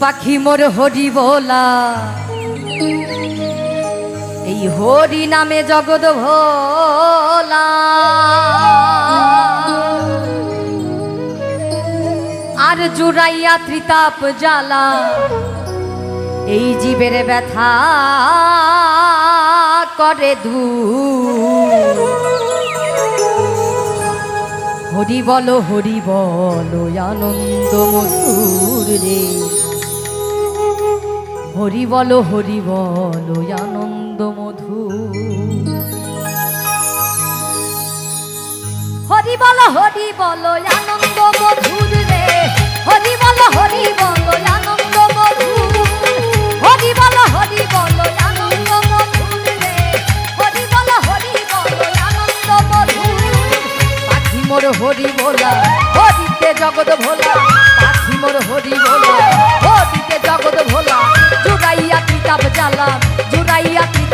পাখি মোর হরি বলা। এই হরি নামে জগৎ ভোলা। আর জুড়াইয়া ত্রিতাপ জ্বালা, এই জীবের ব্যথা করে ধু হরি বলো হরি বলো আনন্দ মধুর রে। হরি বলো হরি বলো আনন্দ মধুর হরি বলো হরি বলো আনন্দ মধুর রে। হরি বলো হরি বলো আনন্দ মধুর হরি বলো হরি বলো আনন্দ হরি আনন্দ মোর হরি বলা হরিতে জগৎ ভোলা। পাখি মোর হরি বলা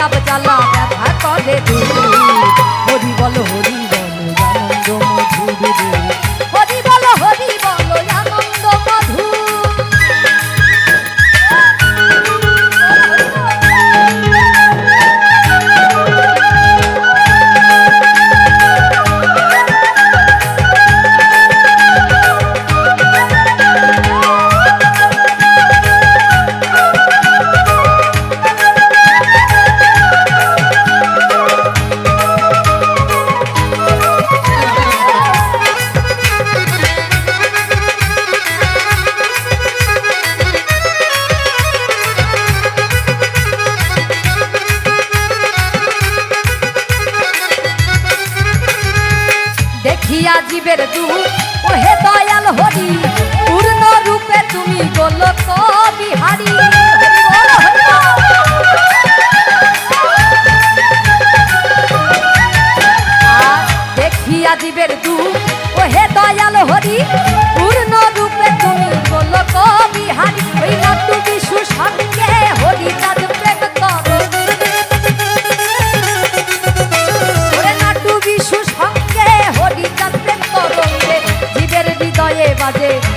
কিতাব জ্বালা ব্যথা করে হরি বল হরি দেখিয়া জীবের দুঃখ ওহে দয়াল হরি পূর্ণ রূপে তুমি গোলক বিহারি। বাজে।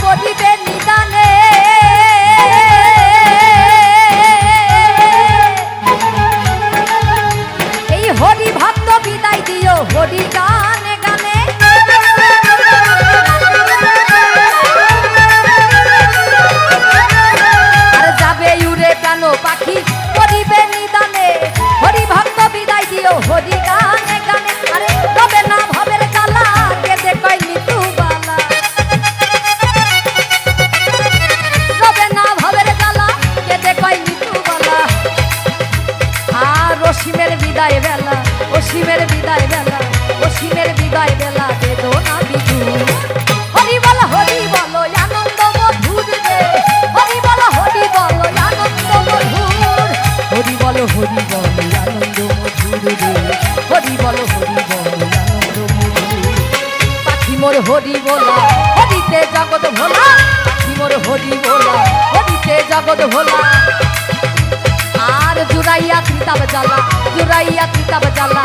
পড়িবে নিদানে। এই হরি ভক্ত বিদায় দিও হরি গানে বিদায় বেলা অসীমের বিদায় বেলা অসীমের বিদায় বেলা, বেদনা বিধু। হরি বল হরি বল আনন্দ মধুর হরি বল হরি বল আনন্দ মধুর। হরি বল হরি বল আনন্দ মধুর হরি বল হরি বল আনন্দ মধুর। পাখি মোর হরি বলা হরিতে জগৎ ভোলা। পাখি মোর হরি বলা হরিতে জগৎ ভোলা। জুড়াইয়া ত্রিতাব জ্বালা জুড়াইয়া ত্রিতাব জ্বালা